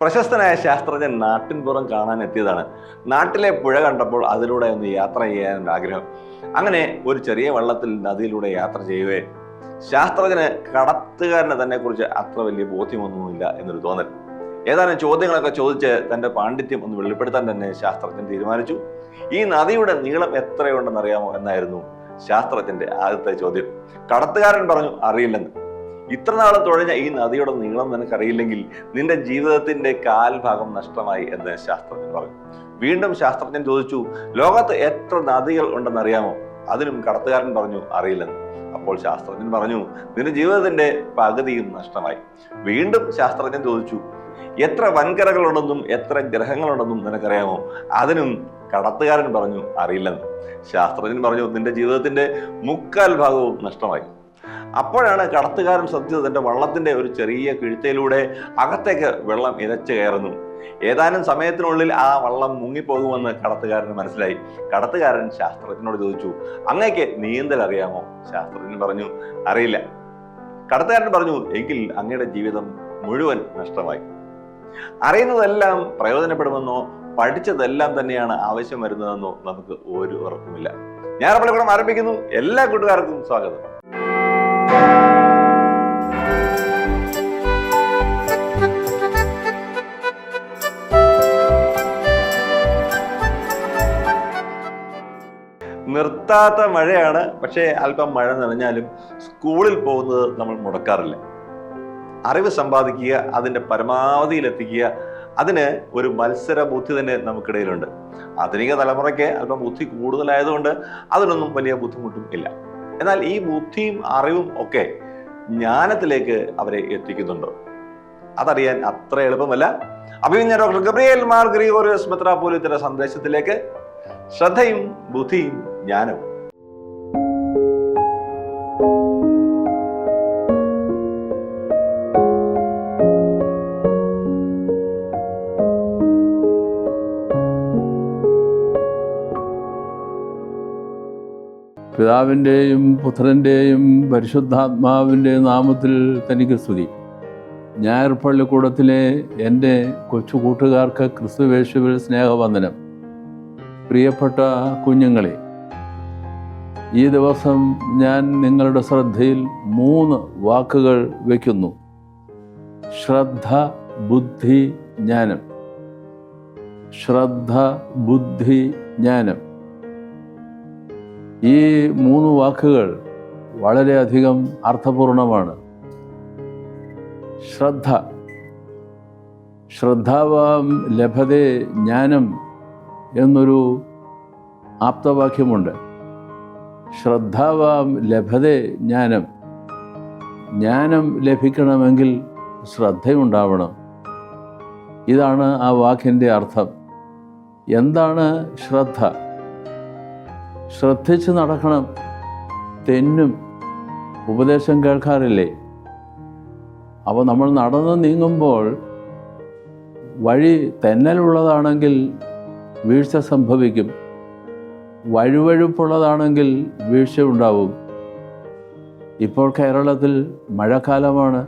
പ്രശസ്തനായ ശാസ്ത്രജ്ഞൻ നാട്ടിൻപുറം കാണാൻ എത്തിയതാണ് നാട്ടിലെ പുഴ കണ്ടപ്പോൾ അതിലൂടെ ഒന്ന് യാത്ര ചെയ്യാനുള്ള ആഗ്രഹം അങ്ങനെ ഒരു ചെറിയ വള്ളത്തിൽ നദിയിലൂടെ യാത്ര ചെയ്യുകയും ശാസ്ത്രജ്ഞന് കടത്തുകാരനെ തന്നെ കുറിച്ച് അത്ര വലിയ ബോധ്യമൊന്നുമില്ല എന്നൊരു തോന്നൽ. ഏതാനും ചോദ്യങ്ങളൊക്കെ ചോദിച്ച് തന്റെ പാണ്ഡിത്യം ഒന്ന് വെളിപ്പെടുത്താൻ തന്നെ ശാസ്ത്രജ്ഞൻ തീരുമാനിച്ചു. ഈ നദിയുടെ നീളം എത്രയുണ്ടെന്ന് അറിയാമോ എന്നായിരുന്നു ശാസ്ത്രജ്ഞന്റെ ആദ്യത്തെ ചോദ്യം. കടത്തുകാരൻ പറഞ്ഞു അറിയില്ലെന്ന്. ഇത്ര നാളും തുഴഞ്ഞ ഈ നദിയുടെ നീളം നിനക്കറിയില്ലെങ്കിൽ നിന്റെ ജീവിതത്തിന്റെ കാൽഭാഗം നഷ്ടമായി എന്ന് ശാസ്ത്രജ്ഞൻ പറഞ്ഞു. വീണ്ടും ശാസ്ത്രജ്ഞൻ ചോദിച്ചു ലോകത്ത് എത്ര നദികൾ ഉണ്ടെന്ന് അറിയാമോ? അതിനും കടത്തുകാരൻ പറഞ്ഞു അറിയില്ലെന്ന്. അപ്പോൾ ശാസ്ത്രജ്ഞൻ പറഞ്ഞു നിന്റെ ജീവിതത്തിന്റെ പകുതിയും നഷ്ടമായി. വീണ്ടും ശാസ്ത്രജ്ഞൻ ചോദിച്ചു എത്ര വൻകരകളുണ്ടെന്നും എത്ര ഗ്രഹങ്ങളുണ്ടെന്നും നിനക്കറിയാമോ? അതിനും കടത്തുകാരൻ പറഞ്ഞു അറിയില്ലെന്ന്. ശാസ്ത്രജ്ഞൻ പറഞ്ഞു നിന്റെ ജീവിതത്തിന്റെ മുക്കാൽ ഭാഗവും നഷ്ടമായി. അപ്പോഴാണ് കടത്തുകാരൻ ശ്രദ്ധിച്ചത് തന്റെ വള്ളത്തിന്റെ ഒരു ചെറിയ കിഴുത്തയിലൂടെ അകത്തേക്ക് വെള്ളം ഇരച്ചു കയറുന്നു. ഏതാനും സമയത്തിനുള്ളിൽ ആ വള്ളം മുങ്ങിപ്പോകുമെന്ന് കടത്തുകാരന് മനസ്സിലായി. കടത്തുകാരൻ ശാസ്ത്രജ്ഞനോട് ചോദിച്ചു അങ്ങേക്ക് നീന്തൽ അറിയാമോ? ശാസ്ത്രജ്ഞൻ പറഞ്ഞു അറിയില്ല. കടത്തുകാരൻ പറഞ്ഞു എങ്കിൽ അങ്ങയുടെ ജീവിതം മുഴുവൻ നഷ്ടമായി. അറിയുന്നതെല്ലാം പ്രയോജനപ്പെടുമെന്നോ പഠിച്ചതെല്ലാം തന്നെയാണ് ആവശ്യം വരുന്നതെന്നോ നമുക്ക് ഒരു ഉറപ്പുമില്ല. ഞാൻ പലപ്പോഴും ആരംഭിക്കുന്നു. എല്ലാ കൂട്ടുകാർക്കും സ്വാഗതം. നിർത്താത്ത മഴയാണ്. പക്ഷേ അല്പം മഴ നനഞ്ഞാലും സ്കൂളിൽ പോകുന്നത് നമ്മൾ മുടക്കാറില്ല. അറിവ് സമ്പാദിക്കുക അതിന്റെ പരമാവധിയിലെത്തിക്കുക. അതിന് ഒരു മത്സര ബുദ്ധി തന്നെ നമുക്കിടയിലുണ്ട്. ആധുനിക തലമുറയ്ക്ക് അല്പം ബുദ്ധി കൂടുതലായതുകൊണ്ട് അതിനൊന്നും വലിയ ബുദ്ധിമുട്ടും ഇല്ല. എന്നാൽ ഈ ബുദ്ധിയും അറിവും ഒക്കെ ജ്ഞാനത്തിലേക്ക് അവരെ എത്തിക്കുന്നുണ്ടോ. അതറിയാൻ അത്ര എളുപ്പമല്ല. അഭിമന്യ ഡോക്ടർ ഗബ്രിയേൽ മാർ ഗ്രിഗോറിയസ് മെത്രാപോലിത്തിന്റെ സന്ദേശത്തിലേക്ക് ശ്രദ്ധയും ബുദ്ധിയും ജ്ഞാനവും. പിതാവിന്റെയും പുത്രന്റെയും പരിശുദ്ധാത്മാവിന്റെയും നാമത്തിൽ തനിക്ക് സ്തുതി. ഞായർ പള്ളിക്കൂടത്തിലെ എന്റെ കൊച്ചു കൂട്ടുകാർക്ക് ക്രിസ്തുവേശുവിൽ സ്നേഹവന്ദനം. പ്രിയപ്പെട്ട കുഞ്ഞുങ്ങളെ ഈ ദിവസം ഞാൻ നിങ്ങളുടെ ശ്രദ്ധയിൽ മൂന്ന് വാക്കുകൾ വയ്ക്കുന്നു ശ്രദ്ധ ബുദ്ധി ജ്ഞാനം. ശ്രദ്ധ ബുദ്ധി ജ്ഞാനം. ഈ മൂന്ന് വാക്കുകൾ വളരെയധികം അർത്ഥപൂർണമാണ്. ശ്രദ്ധ. ശ്രദ്ധാവാം ലഭതേ ജ്ഞാനം എന്നൊരു ആപ്തവാക്യമുണ്ട്. ശ്രദ്ധാവാം ലഭതേ ജ്ഞാനം. ജ്ഞാനം ലഭിക്കണമെങ്കിൽ ശ്രദ്ധയുണ്ടാവണം. ഇതാണ് ആ വാക്കിന്റെ അർത്ഥം. എന്താണ് ശ്രദ്ധ? ശ്രദ്ധിച്ച് നടക്കണം. തെന്നും ഉപദേശം കേൾക്കാറില്ലേ? അപ്പോൾ നമ്മൾ നടന്ന് നീങ്ങുമ്പോൾ വഴി തെന്നലുള്ളതാണെങ്കിൽ വീഴ്ച സംഭവിക്കും. വഴുവഴുപ്പുള്ളതാണെങ്കിൽ വീഴ്ച ഉണ്ടാവും. ഇപ്പോൾ കേരളത്തിൽ മഴക്കാലമാണ്.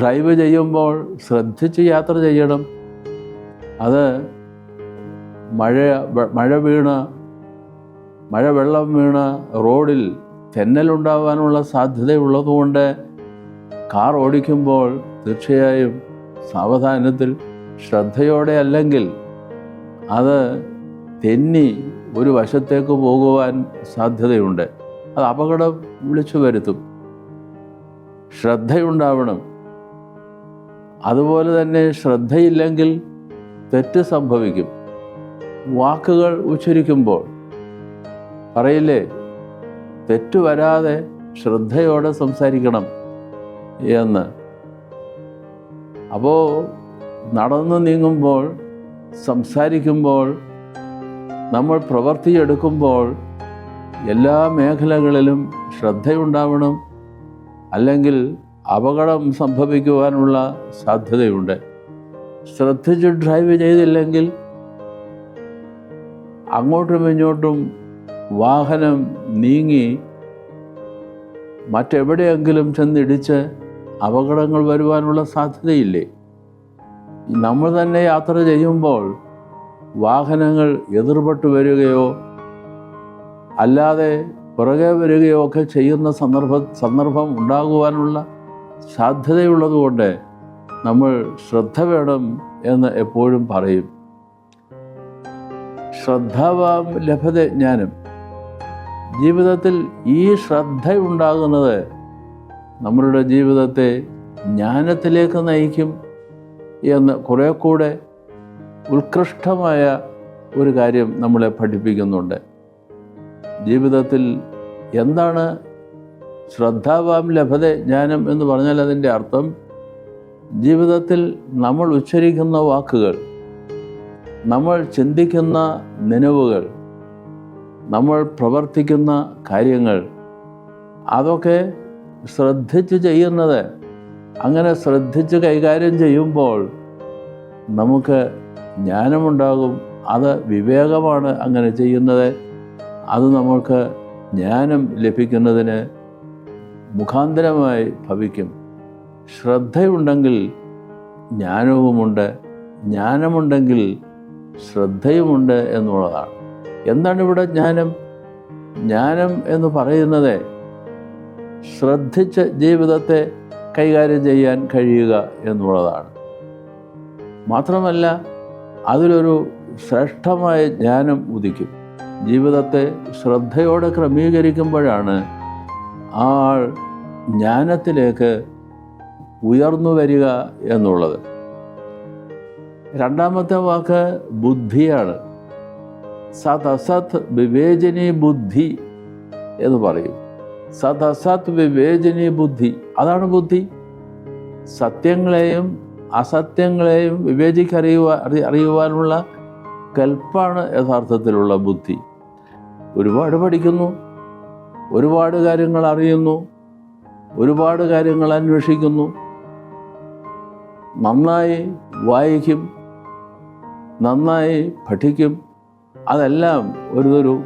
ഡ്രൈവ് ചെയ്യുമ്പോൾ ശ്രദ്ധിച്ച് യാത്ര ചെയ്യണം. അത് മഴ മഴ വീണ് മഴ വെള്ളം വീണ് റോഡിൽ തെന്നലുണ്ടാകാനുള്ള സാധ്യതയുള്ളതുകൊണ്ട് കാർ ഓടിക്കുമ്പോൾ തീർച്ചയായും സാവധാനത്തിൽ ശ്രദ്ധയോടെ അല്ലെങ്കിൽ അത് തെന്നി ഒരു വശത്തേക്ക് പോകുവാൻ സാധ്യതയുണ്ട്. അത് അപകടം വിളിച്ചു വരുത്തും. ശ്രദ്ധയുണ്ടാവണം. അതുപോലെ തന്നെ ശ്രദ്ധയില്ലെങ്കിൽ തെറ്റ് സംഭവിക്കും. വാക്കുകൾ ഉച്ചരിക്കുമ്പോൾ പറയില്ലേ? തെറ്റു വരാതെ ശ്രദ്ധയോടെ സംസാരിക്കണം എന്ന്. അപ്പോൾ നടന്നു നീങ്ങുമ്പോൾ സംസാരിക്കുമ്പോൾ നമ്മൾ പ്രവർത്തിയെടുക്കുമ്പോൾ എല്ലാ മേഖലകളിലും ശ്രദ്ധയുണ്ടാവണം അല്ലെങ്കിൽ അപകടം സംഭവിക്കുവാനുള്ള സാധ്യതയുണ്ട്. ശ്രദ്ധിച്ച് ഡ്രൈവ് ചെയ്തില്ലെങ്കിൽ അങ്ങോട്ടും ഇങ്ങോട്ടും വാഹനം നീങ്ങി മറ്റെവിടെയെങ്കിലും ചെന്നിടിച്ച് അപകടങ്ങൾ വരുവാനുള്ള സാധ്യതയില്ലേ? നമ്മൾ തന്നെ യാത്ര ചെയ്യുമ്പോൾ വാഹനങ്ങൾ എതിർപെട്ട് വരികയോ അല്ലാതെ പുറകെ വരികയോ ഒക്കെ ചെയ്യുന്ന സന്ദർഭ സന്ദർഭം ഉണ്ടാകുവാനുള്ള സാധ്യതയുള്ളതുകൊണ്ട് നമ്മൾ ശ്രദ്ധ വേണം എന്ന് എപ്പോഴും പറയും. ശ്രദ്ധാവാം ലഭത ജ്ഞാനം ജീവിതത്തിൽ ഈ ശ്രദ്ധ ഉണ്ടാകുന്നത് നമ്മളുടെ ജീവിതത്തെ ജ്ഞാനത്തിലേക്ക് നയിക്കും എന്ന് കുറേ കൂടെ ഉത്കൃഷ്ടമായ ഒരു കാര്യം നമ്മളെ പഠിപ്പിക്കുന്നുണ്ട്. ജീവിതത്തിൽ എന്താണ് ശ്രദ്ധാവാം ലഭത ജ്ഞാനം എന്ന് പറഞ്ഞാൽ അതിന്റെ അർത്ഥം ജീവിതത്തിൽ നമ്മൾ ഉച്ചരിക്കുന്ന വാക്കുകൾ നമ്മൾ ചിന്തിക്കുന്ന നനവുകൾ നമ്മൾ പ്രവർത്തിക്കുന്ന കാര്യങ്ങൾ അതൊക്കെ ശ്രദ്ധിച്ച് ചെയ്യുന്നത് അങ്ങനെ ശ്രദ്ധിച്ച് കൈകാര്യം ചെയ്യുമ്പോൾ നമുക്ക് ജ്ഞാനമുണ്ടാകും അത് വിവേകമാണ് അങ്ങനെ ചെയ്യുന്നത്. അത് നമ്മൾക്ക് ജ്ഞാനം ലഭിക്കുന്നതിന് മുഖാന്തരമായി ഭവിക്കും. ശ്രദ്ധയുണ്ടെങ്കിൽ ജ്ഞാനവുമുണ്ട്. ജ്ഞാനമുണ്ടെങ്കിൽ ശ്രദ്ധയുമുണ്ട് എന്നുള്ളതാണ്. എന്താണ് ഇവിടെ ജ്ഞാനം? ജ്ഞാനം എന്ന് പറയുന്നത് ശ്രദ്ധിച്ച് ജീവിതത്തെ കൈകാര്യം ചെയ്യാൻ കഴിയുക എന്നുള്ളതാണ്. മാത്രമല്ല അതിലൊരു ശ്രേഷ്ഠമായ ജ്ഞാനം ഉദിക്കും. ജീവിതത്തെ ശ്രദ്ധയോടെ ക്രമീകരിക്കുമ്പോഴാണ് ആൾ ജ്ഞാനത്തിലേക്ക് ഉയർന്നു വരിക എന്നുള്ളത്. രണ്ടാമത്തെ വാക്ക് ബുദ്ധിയാണ്. സത് അസത് വിവേചനി ബുദ്ധി എന്ന് പറയും. സത് അസത് വിവേചനി ബുദ്ധി. അതാണ് ബുദ്ധി. സത്യങ്ങളെയും അസത്യങ്ങളെയും വിവേചിക്കറിയുവാ അറി അറിയുവാനുള്ള കൽപ്പാണ് യഥാർത്ഥത്തിലുള്ള ബുദ്ധി. ഒരുപാട് പഠിക്കുന്നു. ഒരുപാട് കാര്യങ്ങൾ അറിയുന്നു. ഒരുപാട് കാര്യങ്ങൾ അന്വേഷിക്കുന്നു. നന്നായി വായിക്കും. നന്നായി പഠിക്കും. അതെല്ലാം ഒരു ഒരു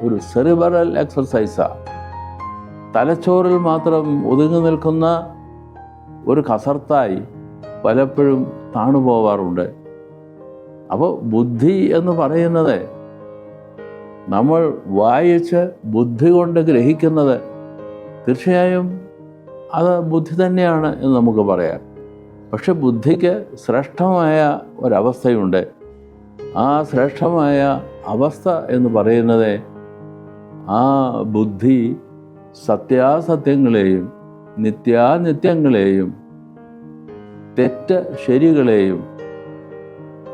ഒരു സെറിബറൽ എക്സർസൈസാണ് തലച്ചോറിൽ മാത്രം ഒതുങ്ങി നിൽക്കുന്ന ഒരു കസർത്തായി പലപ്പോഴും താണുപോവാറുണ്ട് അപ്പോൾ ബുദ്ധി എന്ന് പറയുന്നത് നമ്മൾ വായിച്ച് ബുദ്ധി കൊണ്ട് ഗ്രഹിക്കുന്നത് തീർച്ചയായും അത് ബുദ്ധി തന്നെയാണ് എന്ന് നമുക്ക് പറയാം. പക്ഷെ ബുദ്ധിക്ക് ശ്രേഷ്ഠമായ ഒരവസ്ഥയുണ്ട്. ആ ശ്രേഷ്ഠമായ അവസ്ഥ എന്ന് പറയുന്നത് ആ ബുദ്ധി സത്യാസത്യങ്ങളെയും നിത്യാനിത്യങ്ങളെയും തെറ്റ് ശരികളെയും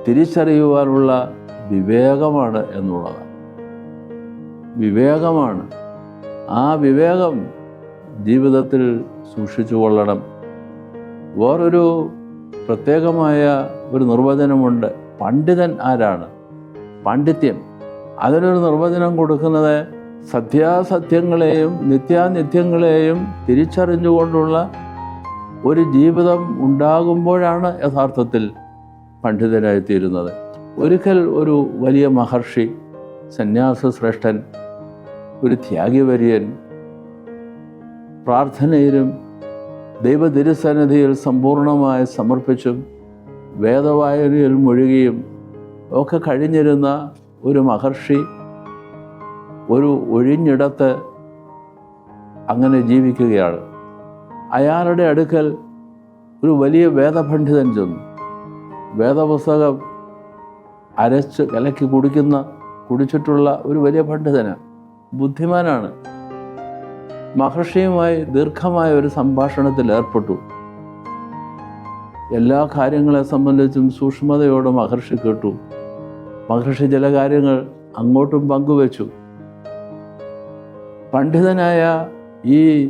തിരിച്ചറിയുവാനുള്ള വിവേകമാണ് എന്നുള്ളത്. വിവേകമാണ്. ആ വിവേകം ജീവിതത്തിൽ സൂക്ഷിച്ചു കൊള്ളണം. വേറൊരു പ്രത്യേകമായ ഒരു നിർവചനമുണ്ട്. പണ്ഡിതൻ ആരാണ്? പാണ്ഡിത്യം. അതിനൊരു നിർവചനം കൊടുക്കുന്നത് സത്യാസത്യങ്ങളെയും നിത്യാനിത്യങ്ങളെയും തിരിച്ചറിഞ്ഞുകൊണ്ടുള്ള ഒരു ജീവിതം ഉണ്ടാകുമ്പോഴാണ് യഥാർത്ഥത്തിൽ പണ്ഡിതനായിത്തീരുന്നത്. ഒരിക്കൽ ഒരു വലിയ മഹർഷി സന്യാസ ശ്രേഷ്ഠൻ ഒരു ത്യാഗിവര്യൻ പ്രാർത്ഥനയിലും ദൈവതിരുസന്നിധിയിൽ സമ്പൂർണമായി സമർപ്പിച്ചും വേദവായനയിൽ മുഴുകിയും ഒക്കെ കഴിഞ്ഞിരുന്ന ഒരു മഹർഷി ഒരു ഒഴിഞ്ഞിടത്ത് അങ്ങനെ ജീവിക്കുകയാണ്. അയാളുടെ അടുക്കൽ ഒരു വലിയ വേദപണ്ഡിതൻ ചെന്നു. വേദപുസ്തകം അരച്ച് കലക്കി കുടിക്കുന്ന കുടിച്ചിട്ടുള്ള ഒരു വലിയ പണ്ഡിതനാണ് ബുദ്ധിമാനാണ്. മഹർഷിയുമായി ദീർഘമായ ഒരു സംഭാഷണത്തിൽ ഏർപ്പെട്ടു. എല്ലാ കാര്യങ്ങളെ സംബന്ധിച്ചും സൂക്ഷ്മതയോടെ മഹർഷി കേട്ടു. മഹർഷി ചില കാര്യങ്ങൾ അങ്ങോട്ടും പങ്കുവച്ചു. പണ്ഡിതനായ ഈ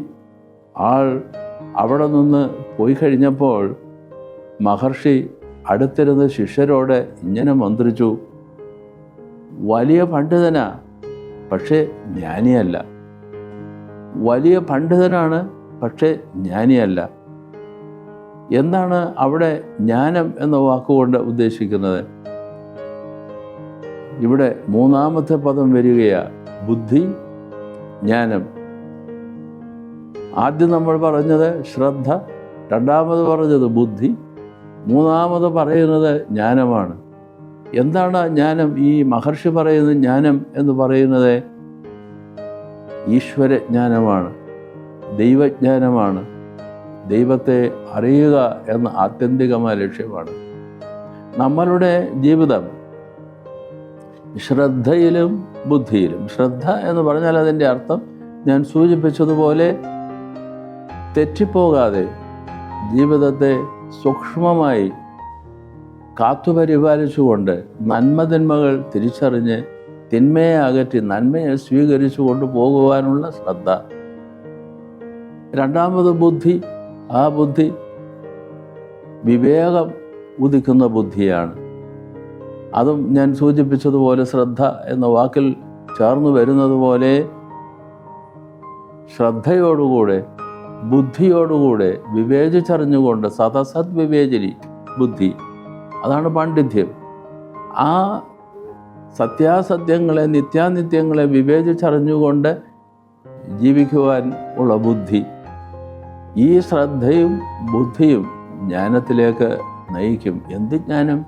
ആൾ അവിടെ നിന്ന് പോയി കഴിഞ്ഞപ്പോൾ മഹർഷി അടുത്തിരുന്ന ശിഷ്യരോടെ ഇങ്ങനെ മന്ത്രിച്ചു വലിയ പണ്ഡിതനാ പക്ഷേ ജ്ഞാനിയല്ല. വലിയ പണ്ഡിതനാണ് പക്ഷേ ജ്ഞാനിയല്ല. എന്താണ് അവിടെ ജ്ഞാനം എന്ന വാക്കുകൊണ്ട് ഉദ്ദേശിക്കുന്നത്? ഇവിടെ മൂന്നാമത്തെ പദം വരികയാ ബുദ്ധി ജ്ഞാനം. ആദ്യം നമ്മൾ പറഞ്ഞത് ശ്രദ്ധ രണ്ടാമത് പറഞ്ഞത് ബുദ്ധി മൂന്നാമത് പറയുന്നത് ജ്ഞാനമാണ്. എന്താണ് ജ്ഞാനം? ഈ മഹർഷി പറയുന്ന ജ്ഞാനം എന്ന് പറയുന്നത് ഈശ്വരജ്ഞാനമാണ് ദൈവജ്ഞാനമാണ്. ദൈവത്തെ അറിയുക എന്ന ആത്യന്തികമായ ലക്ഷ്യമാണ്. നമ്മളുടെ ജീവിതം ശ്രദ്ധയിലും ബുദ്ധിയിലും ശ്രദ്ധ എന്ന് പറഞ്ഞാൽ അതിന്റെ അർത്ഥം ഞാൻ സൂചിപ്പിച്ചതുപോലെ തെറ്റിപ്പോകാതെ ജീവിതത്തെ സൂക്ഷ്മമായി കാത്തുപരിപാലിച്ചുകൊണ്ട് നന്മതിന്മകൾ തിരിച്ചറിഞ്ഞ് തിന്മയെ അകറ്റി നന്മയെ സ്വീകരിച്ചു കൊണ്ടു പോകുവാനുള്ള ശ്രദ്ധ. രണ്ടാമത് ബുദ്ധി. ആ ബുദ്ധി വിവേകം ഉദിക്കുന്ന ബുദ്ധിയാണ്. അതും ഞാൻ സൂചിപ്പിച്ചതുപോലെ ശ്രദ്ധ എന്ന വാക്കിൽ ചേർന്ന് വരുന്നത് പോലെ ശ്രദ്ധയോടുകൂടെ ബുദ്ധിയോടുകൂടെ വിവേചിച്ചറിഞ്ഞുകൊണ്ട് സതസത് വിവേചനി ബുദ്ധി. അതാണ് പാണ്ഡിത്യം. ആ സത്യാസത്യങ്ങളെ നിത്യാനിത്യങ്ങളെ വിവേചിച്ചറിഞ്ഞുകൊണ്ട് ജീവിക്കുവാൻ ഉള്ള ബുദ്ധി. ഈ ശ്രദ്ധയും ബുദ്ധിയും ജ്ഞാനത്തിലേക്ക് നയിക്കും. എന്ത് ജ്ഞാനം?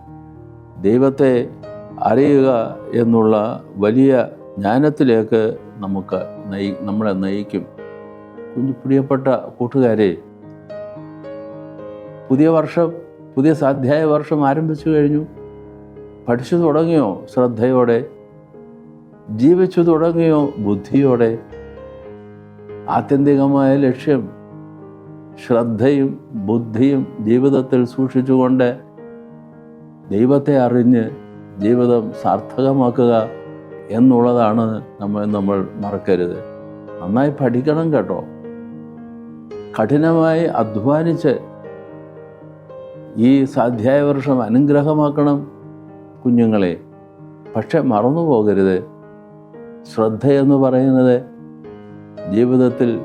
ദൈവത്തെ അറിയുക എന്നുള്ള വലിയ ജ്ഞാനത്തിലേക്ക് നമുക്ക് നയി നമ്മളെ നയിക്കും. കുഞ്ഞു പ്രിയപ്പെട്ട കൂട്ടുകാരെ പുതിയ വർഷം പുതിയ സ്വാധ്യായ വർഷം ആരംഭിച്ചു കഴിഞ്ഞു. പഠിച്ചു തുടങ്ങിയോ ശ്രദ്ധയോടെ? ജീവിച്ചു തുടങ്ങിയോ ബുദ്ധിയോടെ? ആത്യന്തികമായ ലക്ഷ്യം ശ്രദ്ധയും ബുദ്ധിയും ജീവിതത്തിൽ സൂക്ഷിച്ചുകൊണ്ട് ദൈവത്തെ അറിഞ്ഞ് ജീവിതം സാർത്ഥകമാക്കുക എന്നുള്ളതാണ് നമ്മൾ നമ്മൾ മറക്കരുത്. നന്നായി പഠിക്കണം കേട്ടോ. കഠിനമായി അധ്വാനിച്ച് ഈ സ്വാധ്യായ വർഷം അനുഗ്രഹമാക്കണം കുഞ്ഞുങ്ങളെ. പക്ഷെ മറന്നു പോകരുത്. ശ്രദ്ധയെന്ന് പറയുന്നത് ജീവിതത്തിൽ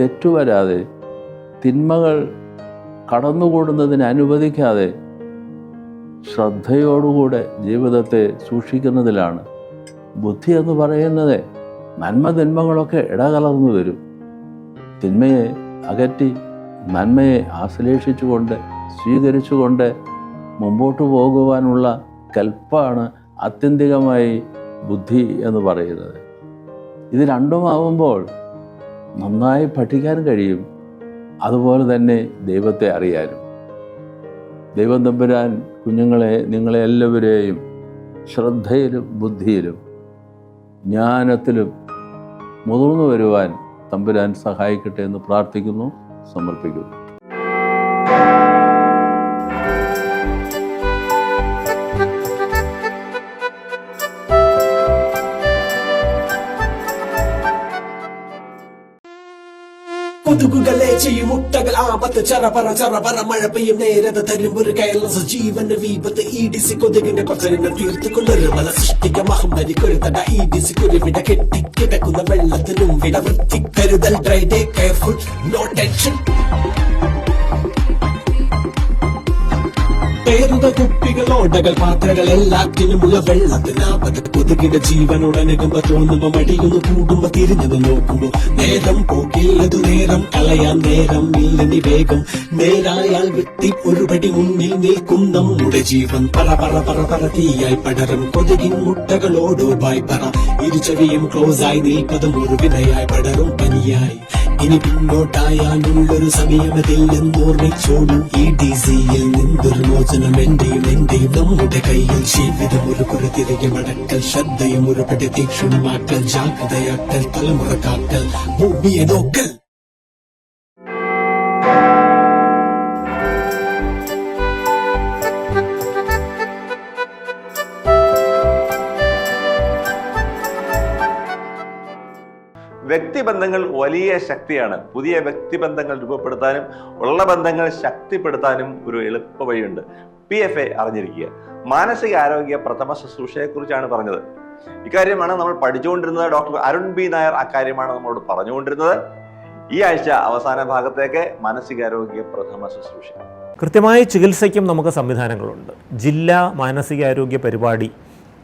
തെറ്റുവരാതെ തിന്മകൾ കടന്നുകൂടുന്നതിന് അനുവദിക്കാതെ ശ്രദ്ധയോടുകൂടെ ജീവിതത്തെ സൂക്ഷിക്കുന്നതിലാണ് ബുദ്ധി എന്ന് പറയുന്നത്. നന്മ തിന്മകളൊക്കെ ഇടകലർന്നു വരും. തിന്മയെ അകറ്റി നന്മയെ ആശ്ലേഷിച്ചുകൊണ്ട് സ്വീകരിച്ചുകൊണ്ട് മുമ്പോട്ട് പോകുവാനുള്ള കൽപ്പാണ് ആത്യന്തികമായി ബുദ്ധി എന്ന് പറയുന്നത്. ഇത് രണ്ടുമാവുമ്പോൾ നന്നായി പഠിക്കാൻ കഴിയും. അതുപോലെ തന്നെ ദൈവത്തെ അറിയാനും. ദൈവം തമ്പുരാൻ കുഞ്ഞുങ്ങളെ നിങ്ങളെ എല്ലാവരെയും ശ്രദ്ധയിലും ബുദ്ധിയിലും ജ്ഞാനത്തിലും മുതിർന്നു വരുവാൻ തമ്പുരാൻ സഹായിക്കട്ടെ എന്ന് പ്രാർത്ഥിക്കുന്നു സമർപ്പിക്കുന്നു. ചെയ്യും മുട്ടകൾ ആപത്ത് ചറപറ ചറപറ മഴ പെയ്യും നേരത തരും ഒരു കേരള സജീവന്റെ വീപത്ത് ഇ ഡി സി കൊതുകിന്റെ പ്രസരങ്ങൾ തീർത്തുകൊള്ളൊരു മല സൃഷ്ടിക്ക. മഹമ്മരി കൊരുത്തട ഇ ഡി സി കുരുവിട കെട്ടിക്കിടക്കുന്ന വെള്ളത്തിനും വിട വൃത്തി കരുതൽ dry day careful no tension പേരുത കുപ്പികൾ ഓടകൾ പാത്രകൾ എല്ലാറ്റിനുമുള്ള വെള്ളത്തിനാപത് കൊതുകിന്റെ ജീവനോടനുകുമ്പോ തോന്നുമ്പോ മടിയുന്നു കൂടുമ്പോ തിരിഞ്ഞത് നോക്കുമ്പോ നേരം പോക്കില്ലതു നേരം കളയാൻ നേരം ഇല്ലെനി വേഗം നേരായാൽ വെട്ടി ഒരുപടി മുന്നിൽ നിൽക്കും നമ്മുടെ ജീവൻ. പറ പറ പറ പറ തീയായി പടരും. കൊതുകിൻ മുട്ടകളോടോ ഇരുചെവിയും ക്ലോസ് ആയി നിൽപ്പതും ഒരു വിനയായി പടരും പനിയായി. ഇനി പിന്നോട്ടായാലുള്ളൊരു സമയമതിൽ എന്നോർമ്മിച്ചോളൂ. ഈ ഡി സിയിൽ നിന്നൊരു മോചനം എന്റെയും എന്റെയും നമ്മുടെ കയ്യിൽ. ജീവിതം ഒരു കുറുതിരികെ മടക്കൽ ശ്രദ്ധയും ഒരു പടി തീക്ഷണമാക്കൽ ജാഗ്രതയാക്കൽ തലമുറ കാക്കൽ ഭൂമിയെ നോക്കൽ. വ്യക്തിബന്ധങ്ങൾ വലിയ ശക്തിയാണ്. പുതിയ വ്യക്തിബന്ധങ്ങൾ രൂപപ്പെടുത്താനും ഉള്ള ബന്ധങ്ങൾ ശക്തിപ്പെടുത്താനും ഒരു എളുപ്പ വഴിയുണ്ട്. പി എഫ് എ അറിഞ്ഞിരിക്കുക. മാനസിക ആരോഗ്യ പ്രഥമ ശുശ്രൂഷയെക്കുറിച്ചാണ് പറഞ്ഞത്. ഇക്കാര്യമാണ് നമ്മൾ പഠിച്ചുകൊണ്ടിരുന്നത്. ഡോക്ടർ അരുൺ ബി നായർ അക്കാര്യമാണ് നമ്മളോട് പറഞ്ഞുകൊണ്ടിരുന്നത്. ഈ ആഴ്ച അവസാന ഭാഗത്തേക്ക് മാനസികാരോഗ്യ പ്രഥമ ശുശ്രൂഷ. കൃത്യമായ ചികിത്സയ്ക്കും നമുക്ക് സംവിധാനങ്ങളുണ്ട്. ജില്ലാ മാനസികാരോഗ്യ പരിപാടി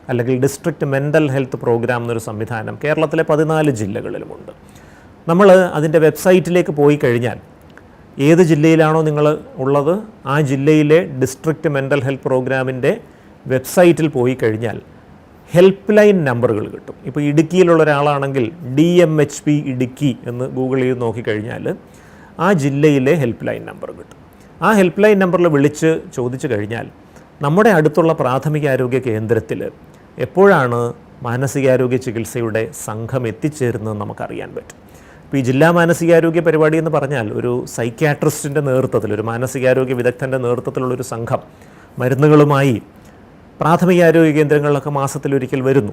അല്ലെങ്കിൽ ഡിസ്ട്രിക്റ്റ് മെന്റൽ ഹെൽത്ത് പ്രോഗ്രാം എന്നൊരു സംവിധാനം കേരളത്തിലെ പതിനാല് ജില്ലകളിലുമുണ്ട്. നമ്മൾ അതിന്റെ വെബ്സൈറ്റിലേക്ക് പോയി കഴിഞ്ഞാൽ ഏത് ജില്ലയിലാണോ നിങ്ങൾ ഉള്ളത് ആ ജില്ലയിലെ ഡിസ്ട്രിക്റ്റ് മെന്റൽ ഹെൽത്ത് പ്രോഗ്രാമിന്റെ വെബ്സൈറ്റിൽ പോയി കഴിഞ്ഞാൽ ഹെൽപ്പ് ലൈൻ നമ്പറുകൾ കിട്ടും. ഇപ്പോൾ ഇടുക്കിയിലുള്ള ഒരാളാണെങ്കിൽ D M H P Idukki എന്ന് ഗൂഗിൾ ചെയ്ത് നോക്കിക്കഴിഞ്ഞാൽ ആ ജില്ലയിലെ ഹെൽപ്പ് ലൈൻ നമ്പർ കിട്ടും. ആ ഹെൽപ്പ് ലൈൻ നമ്പറിൽ വിളിച്ച് ചോദിച്ചു കഴിഞ്ഞാൽ നമ്മുടെ അടുത്തുള്ള പ്രാഥമിക ആരോഗ്യ കേന്ദ്രത്തിൽ എപ്പോഴാണ് മാനസികാരോഗ്യ ചികിത്സയുടെ സംഘം എത്തിച്ചേരുന്നത് നമുക്കറിയാൻ പറ്റും. ഇപ്പോൾ ഈ ജില്ലാ മാനസികാരോഗ്യ പരിപാടി എന്ന് പറഞ്ഞാൽ ഒരു സൈക്യാട്രിസ്റ്റിന്റെ നേതൃത്വത്തിൽ ഒരു മാനസികാരോഗ്യ വിദഗ്ധന്റെ നേതൃത്വത്തിലുള്ള ഒരു സംഘം മരുന്നുകളുമായി പ്രാഥമിക ആരോഗ്യ കേന്ദ്രങ്ങളിലൊക്കെ മാസത്തിലൊരിക്കൽ വരുന്നു.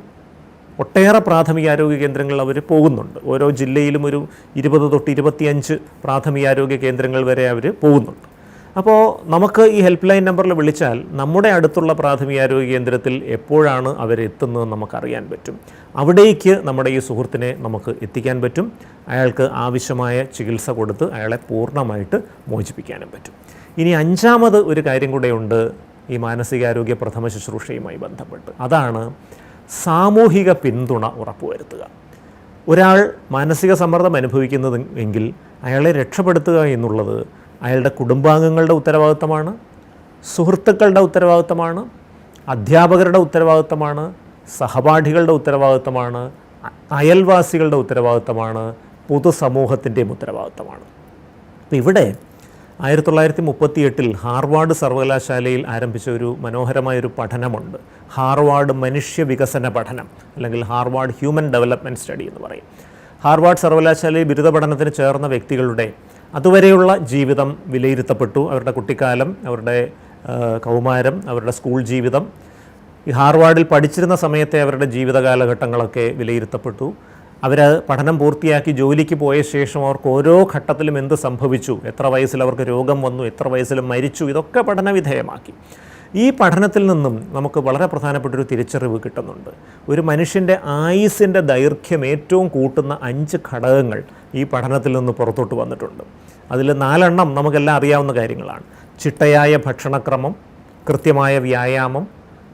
ഒട്ടേറെ പ്രാഥമിക ആരോഗ്യ കേന്ദ്രങ്ങളിൽ അവർ പോകുന്നുണ്ട്. ഓരോ ജില്ലയിലും ഒരു ഇരുപത് തൊട്ട് ഇരുപത്തിയഞ്ച് പ്രാഥമിക ആരോഗ്യ കേന്ദ്രങ്ങൾ വരെ അവർ പോകുന്നുണ്ട്. അപ്പോൾ നമുക്ക് ഈ ഹെൽപ്പ് ലൈൻ നമ്പറിൽ വിളിച്ചാൽ നമ്മുടെ അടുത്തുള്ള പ്രാഥമിക ആരോഗ്യ കേന്ദ്രത്തിൽ എപ്പോഴാണ് അവരെത്തുന്നത് നമുക്കറിയാൻ പറ്റും. അവിടേക്ക് നമ്മുടെ ഈ സുഹൃത്തിനെ നമുക്ക് എത്തിക്കാൻ പറ്റും. അയാൾക്ക് ആവശ്യമായ ചികിത്സ കൊടുത്ത് അയാളെ പൂർണമായിട്ട് മോചിപ്പിക്കാനും പറ്റും. ഇനി അഞ്ചാമത് ഒരു കാര്യം കൂടെയുണ്ട്. ഈ മാനസികാരോഗ്യ പ്രഥമ ശുശ്രൂഷയുമായി ബന്ധപ്പെട്ട്. അതാണ് സാമൂഹിക പിന്തുണ ഉറപ്പുവരുത്തുക. ഒരാൾ മാനസിക സമ്മർദ്ദം അനുഭവിക്കുന്നത് എങ്കിൽ അയാളെ രക്ഷപ്പെടുത്തുക എന്നുള്ളത് അയാളുടെ കുടുംബാംഗങ്ങളുടെ ഉത്തരവാദിത്തമാണ് സുഹൃത്തുക്കളുടെ ഉത്തരവാദിത്തമാണ് അധ്യാപകരുടെ ഉത്തരവാദിത്തമാണ് സഹപാഠികളുടെ ഉത്തരവാദിത്തമാണ് അയൽവാസികളുടെ ഉത്തരവാദിത്തമാണ് പൊതുസമൂഹത്തിന്റെയും ഉത്തരവാദിത്തമാണ്. അപ്പോൾ ഇവിടെ ആയിരത്തി തൊള്ളായിരത്തി മുപ്പത്തി എട്ടിൽ ഹാർവാർഡ് സർവകലാശാലയിൽ ആരംഭിച്ച ഒരു മനോഹരമായൊരു പഠനമുണ്ട്. ഹാർവാർഡ് മനുഷ്യ വികസന പഠനം അല്ലെങ്കിൽ ഹാർവാർഡ് ഹ്യൂമൻ ഡെവലപ്മെന്റ് സ്റ്റഡി എന്ന് പറയും. ഹാർവാർഡ് സർവകലാശാലയിൽ ബിരുദ പഠനത്തിന് ചേർന്ന വ്യക്തികളുടെ അതുവരെയുള്ള ജീവിതം വിലയിരുത്തപ്പെട്ടു. അവരുടെ കുട്ടിക്കാലം അവരുടെ കൗമാരം അവരുടെ സ്കൂൾ ജീവിതം. ഈ ഹാർവാർഡിൽ പഠിച്ചിരുന്ന സമയത്തെ അവരുടെ ജീവിത കാലഘട്ടങ്ങളൊക്കെ വിലയിരുത്തപ്പെട്ടു. അവർ പഠനം പൂർത്തിയാക്കി ജോലിക്ക് പോയ ശേഷം അവർക്ക് ഓരോ ഘട്ടത്തിലും എന്ത് സംഭവിച്ചു എത്ര വയസ്സിൽ അവർക്ക് രോഗം വന്നു എത്ര വയസ്സിൽ മരിച്ചു ഇതൊക്കെ പഠനവിധേയമാക്കി. ഈ പഠനത്തിൽ നിന്നും നമുക്ക് വളരെ പ്രധാനപ്പെട്ട ഒരു തിരിച്ചറിവ് കിട്ടുന്നുണ്ട്. ഒരു മനുഷ്യന്റെ ആയുസിന്റെ ദൈർഘ്യം ഏറ്റവും കൂട്ടുന്ന അഞ്ച് ഘടകങ്ങൾ ഈ പഠനത്തിൽ നിന്ന് പുറത്തോട്ട് വന്നിട്ടുണ്ട്. അതിൽ നാലെണ്ണം നമുക്കെല്ലാം അറിയാവുന്ന കാര്യങ്ങളാണ്. ചിട്ടയായ ഭക്ഷണക്രമം കൃത്യമായ വ്യായാമം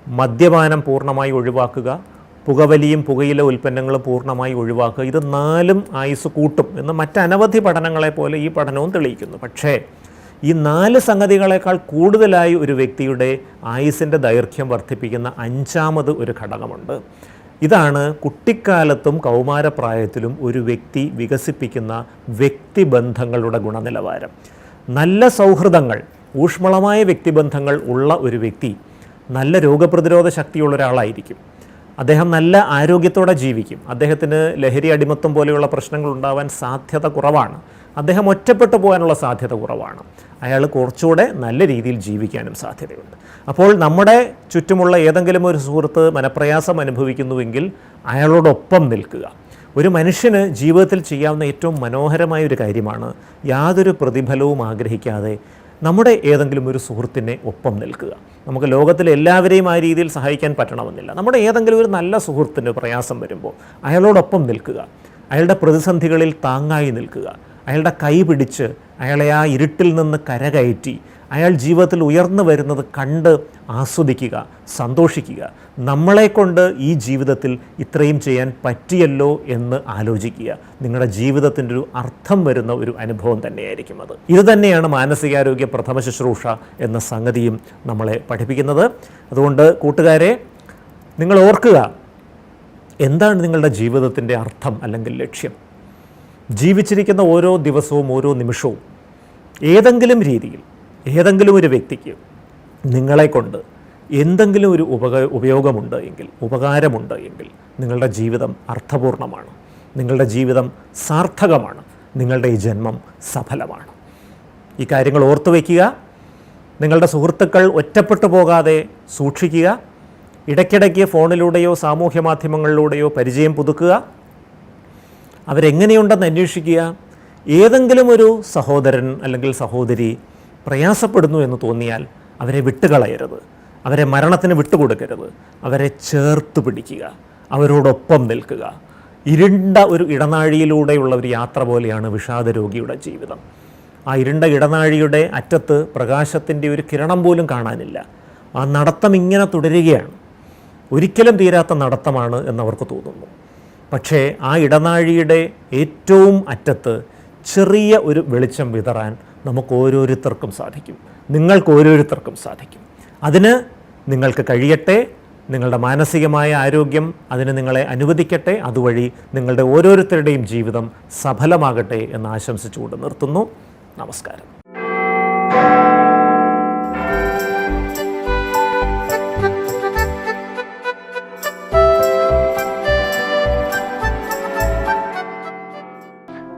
മദ്യപാനം പൂർണമായി ഒഴിവാക്കുക പുകവലിയും പുകയില ഉൽപ്പന്നങ്ങളും പൂർണമായി ഒഴിവാക്കുക. ഇത് നാലും ആയുസ് കൂട്ടും എന്ന് മറ്റനവധി പഠനങ്ങളെ പോലെ ഈ പഠനവും തെളിയിക്കുന്നു. പക്ഷേ ഈ നാല് സംഗതികളെക്കാൾ കൂടുതലായി ഒരു വ്യക്തിയുടെ ആയുസിന്റെ ദൈർഘ്യം വർദ്ധിപ്പിക്കുന്ന അഞ്ചാമത് ഒരു ഘടകമുണ്ട്. ഇതാണ് കുട്ടിക്കാലത്തും കൗമാരപ്രായത്തിലും ഒരു വ്യക്തി വികസിപ്പിക്കുന്ന വ്യക്തിബന്ധങ്ങളുടെ ഗുണനിലവാരം. നല്ല സൗഹൃദങ്ങൾ ഊഷ്മളമായ വ്യക്തിബന്ധങ്ങൾ ഉള്ള ഒരു വ്യക്തി നല്ല രോഗപ്രതിരോധ ശക്തിയുള്ള ഒരാളായിരിക്കും. അദ്ദേഹം നല്ല ആരോഗ്യത്തോടെ ജീവിക്കും. അദ്ദേഹത്തിന് ലഹരി അടിമത്തം പോലെയുള്ള പ്രശ്നങ്ങൾ ഉണ്ടാവാൻ സാധ്യത കുറവാണ്. അദ്ദേഹം ഒറ്റപ്പെട്ടു പോകാനുള്ള സാധ്യത കുറവാണ്. അയാൾ കുറച്ചുകൂടെ നല്ല രീതിയിൽ ജീവിക്കാനും സാധ്യതയുണ്ട്. അപ്പോൾ നമ്മുടെ ചുറ്റുമുള്ള ഏതെങ്കിലും ഒരു സുഹൃത്ത് മനപ്രയാസം അനുഭവിക്കുന്നുവെങ്കിൽ അയാളോടൊപ്പം നിൽക്കുക. ഒരു മനുഷ്യന് ജീവിതത്തിൽ ചെയ്യാവുന്ന ഏറ്റവും മനോഹരമായ ഒരു കാര്യമാണ് യാതൊരു പ്രതിഫലവും ആഗ്രഹിക്കാതെ നമ്മുടെ ഏതെങ്കിലും ഒരു സുഹൃത്തിനെ ഒപ്പം നിൽക്കുക. നമുക്ക് ലോകത്തിലെ എല്ലാവരെയും ആ രീതിയിൽ സഹായിക്കാൻ പറ്റണമെന്നില്ല. നമ്മുടെ ഏതെങ്കിലും ഒരു നല്ല സുഹൃത്തിന് പ്രയാസം വരുമ്പോൾ അയാളോടൊപ്പം നിൽക്കുക. അയാളുടെ പ്രതിസന്ധികളിൽ താങ്ങായി നിൽക്കുക. അയാളുടെ കൈ പിടിച്ച് അയാളെ ആ ഇരുട്ടിൽ നിന്ന് കരകയറ്റി അയാൾ ജീവിതത്തിൽ ഉയർന്നു വരുന്നത് കണ്ട് ആസ്വദിക്കുക സന്തോഷിക്കുക. നമ്മളെക്കൊണ്ട് ഈ ജീവിതത്തിൽ ഇത്രയും ചെയ്യാൻ പറ്റിയല്ലോ എന്ന് ആലോചിക്കുക. നിങ്ങളുടെ ജീവിതത്തിന്റെ ഒരു അർത്ഥം വരുന്ന ഒരു അനുഭവം തന്നെയായിരിക്കും അത്. ഇത് തന്നെയാണ് മാനസികാരോഗ്യ പ്രഥമ ശുശ്രൂഷ എന്ന സംഗതിയും നമ്മളെ പഠിപ്പിക്കുന്നത്. അതുകൊണ്ട് കൂട്ടുകാരെ നിങ്ങൾ ഓർക്കുക എന്താണ് നിങ്ങളുടെ ജീവിതത്തിന്റെ അർത്ഥം അല്ലെങ്കിൽ ലക്ഷ്യം? ജീവിച്ചിരിക്കുന്ന ഓരോ ദിവസവും ഓരോ നിമിഷവും ഏതെങ്കിലും രീതിയിൽ ഏതെങ്കിലും ഒരു വ്യക്തിക്ക് നിങ്ങളെ കൊണ്ട് എന്തെങ്കിലും ഒരു ഉപക ഉപയോഗമുണ്ട് എങ്കിൽ ഉപകാരമുണ്ട് എങ്കിൽ നിങ്ങളുടെ ജീവിതം അർത്ഥപൂർണമാണ്. നിങ്ങളുടെ ജീവിതം സാർത്ഥകമാണ്. നിങ്ങളുടെ ഈ ജന്മം സഫലമാണ്. ഈ കാര്യങ്ങൾ ഓർത്തു വയ്ക്കുക. നിങ്ങളുടെ സുഹൃത്തുക്കൾ ഒറ്റപ്പെട്ടു പോകാതെ സൂക്ഷിക്കുക. ഇടയ്ക്കിടയ്ക്ക് ഫോണിലൂടെയോ സാമൂഹ്യ മാധ്യമങ്ങളിലൂടെയോ പരിചയം പുതുക്കുക. അവരെങ്ങനെയുണ്ടെന്ന് അന്വേഷിക്കുക. ഏതെങ്കിലും ഒരു സഹോദരൻ അല്ലെങ്കിൽ സഹോദരി പ്രയാസപ്പെടുന്നു എന്ന് തോന്നിയാൽ അവരെ വിട്ടുകളയരുത്. അവരെ മരണത്തിന് വിട്ടുകൊടുക്കരുത്. അവരെ ചേർത്ത് പിടിക്കുക. അവരോടൊപ്പം നിൽക്കുക. ഇരുണ്ട ഒരു ഇടനാഴിയിലൂടെയുള്ള ഒരു യാത്ര പോലെയാണ് വിഷാദ രോഗിയുടെ ജീവിതം. ആ ഇരുണ്ട ഇടനാഴിയുടെ അറ്റത്ത് പ്രകാശത്തിന്റെ ഒരു കിരണം പോലും കാണാനില്ല. ആ നടത്തം ഇങ്ങനെ തുടരുകയാണ്. ഒരിക്കലും തീരാത്ത നടത്തമാണ് എന്നവർക്ക് തോന്നുന്നു. പക്ഷേ ആ ഇടനാഴിയുടെ ഏറ്റവും അറ്റത്ത് ചെറിയ ഒരു വെളിച്ചം വിതറാൻ നമുക്ക് ഓരോരുത്തർക്കും സാധിക്കും. നിങ്ങൾക്ക് ഓരോരുത്തർക്കും സാധിക്കും. അതിന് നിങ്ങൾക്ക് കഴിയട്ടെ നിങ്ങളുടെ മാനസികമായ ആരോഗ്യം അതിന് നിങ്ങളെ അനുവദിക്കട്ടെ അതുവഴി നിങ്ങളുടെ ഓരോരുത്തരുടെയും ജീവിതം സഫലമാകട്ടെ എന്ന് ആശംസിച്ചുകൊണ്ട് നിർത്തുന്നു. നമസ്കാരം.